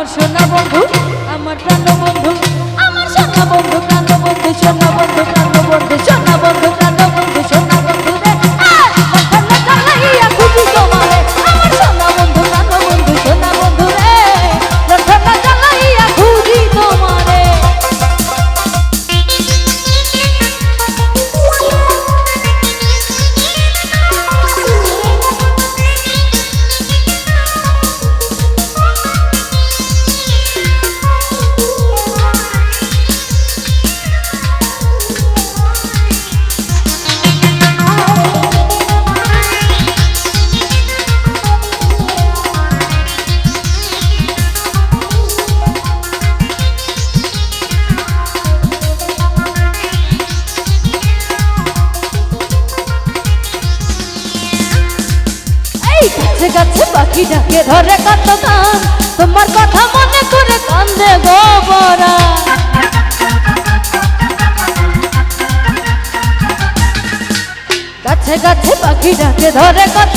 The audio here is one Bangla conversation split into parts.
আমার সোনা বন্ধু। পাখি ডাকে ধরে কত গান তোমার কথা মনে করে কান্দে গোবরা গাছে গাছে পাখি ডাকে ধরে কত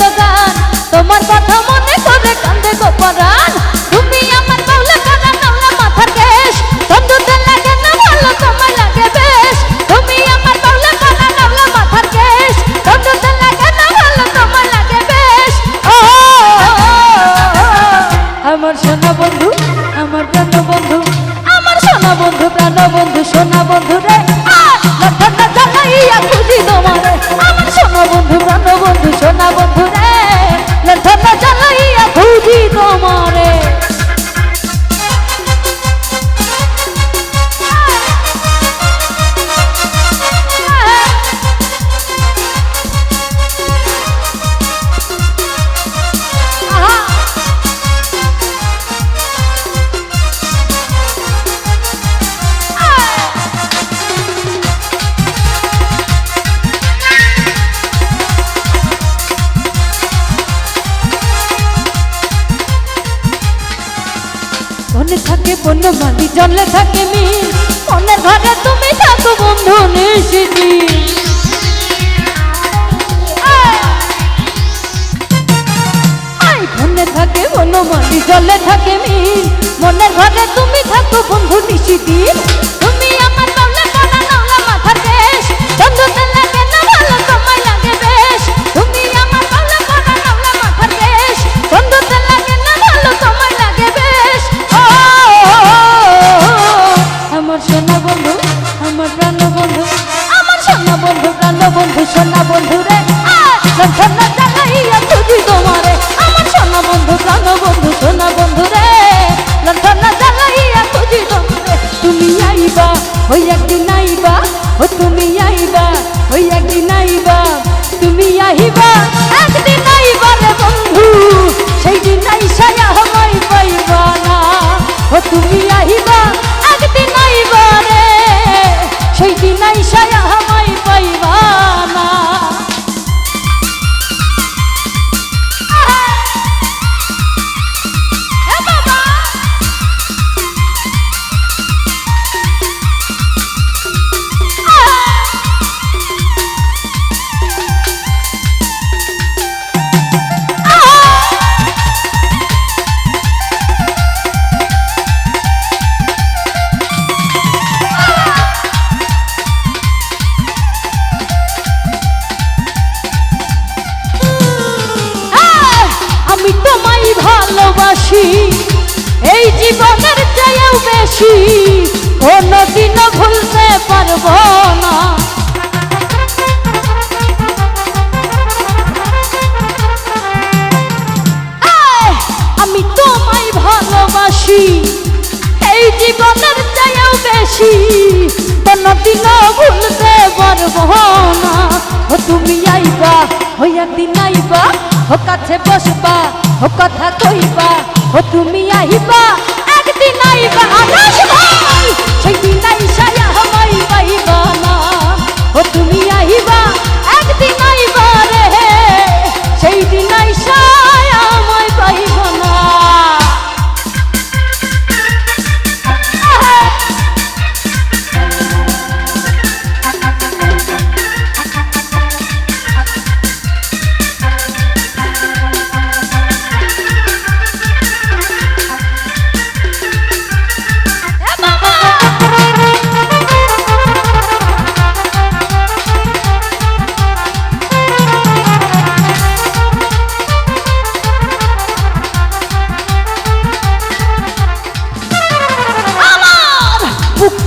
অন্য বাতি জ্বললে থাকে মিল অন্যের ঘরে তুমি থাকো বন্ধু নিশিদি। মনে থাকে মনো মাটি জলে থাকে মিল মনের ঘরে তুমি থাকো বন্ধু নিশিদিন আমার প্রাণ বন্ধু আমার সোনা বন্ধু প্রাণ বন্ধু সোনা বন্ধু রে। সোনা জীবনের চেয়েও বেশি। কোনদিনও ভুলতে পারব না। আমি তোমায় ভালোবাসি। এই জীবনের চেয়েও বেশি। কোনদিনও ভুলতে পারব না। ও তুমি আইবা হইয়া দিন আইবা, ও কাছে বসবা, ও কথা কইবা, ও তুমি আহিবা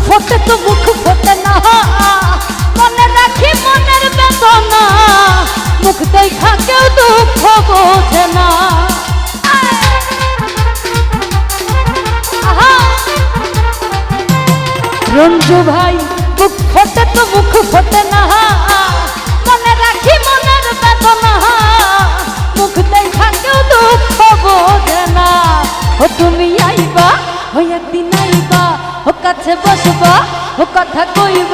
ফোটে তো মুখ ফোটে না। মনে রাখি মনের বেদনা। মুখ দেখা কেউ দুঃখ বোঝে না। রঞ্জু ভাই। কাছে বসবা কথা কইবা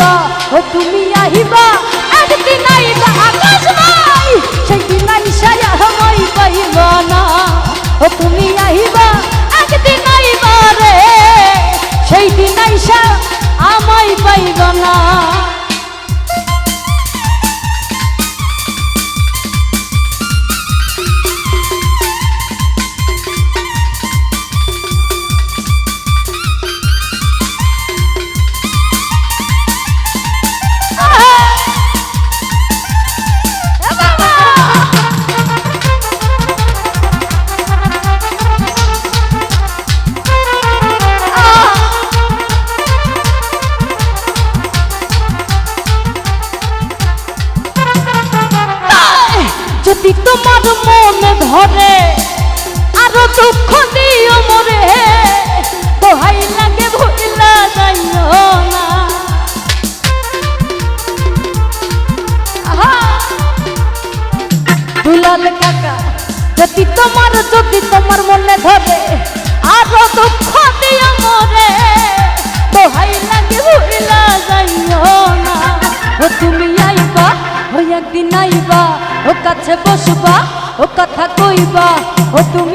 দুঃখ দিও মরে। দোহাই লাগে ভুলা যাইও না! দুলাল কাকা, যদি তোমার যদি তোমার মনে ধরে আরও দুঃখ দিও মরে, দোহাই লাগে ভুলা যাইও না। তুমি আইবা, ও একদিন আইবা, ও কাছে বসবা, ও কথা কইবা, ও তুমি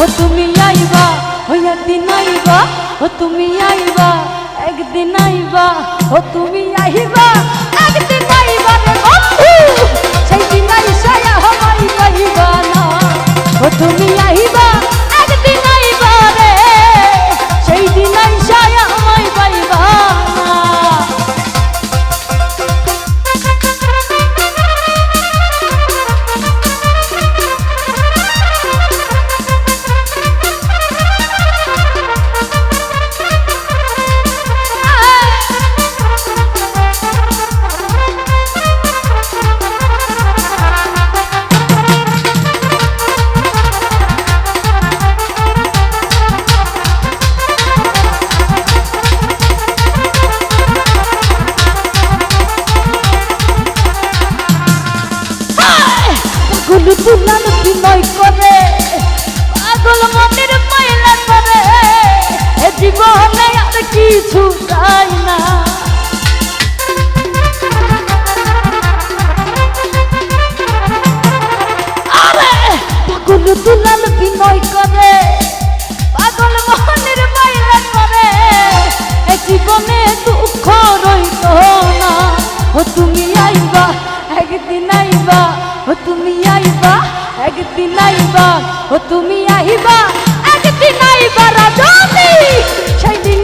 ও তুমি আইবা ওই একদিন আইবা, ও তুমি আইবা, একদিন আইবা, ও তুমি আইবা, একদিন কিছু চাই না। আরে, পাগল তুলাল বিনয় করে, পাগল মনের মাইলা করে, এ জীবনে দুঃখ রইত না। ও তুমি আইবা, একদিন আইবা, ও তুমি আইবা, একদিন আইবা, ও তুমি আইবা, একদিন আইবা রাজনী সেই দিন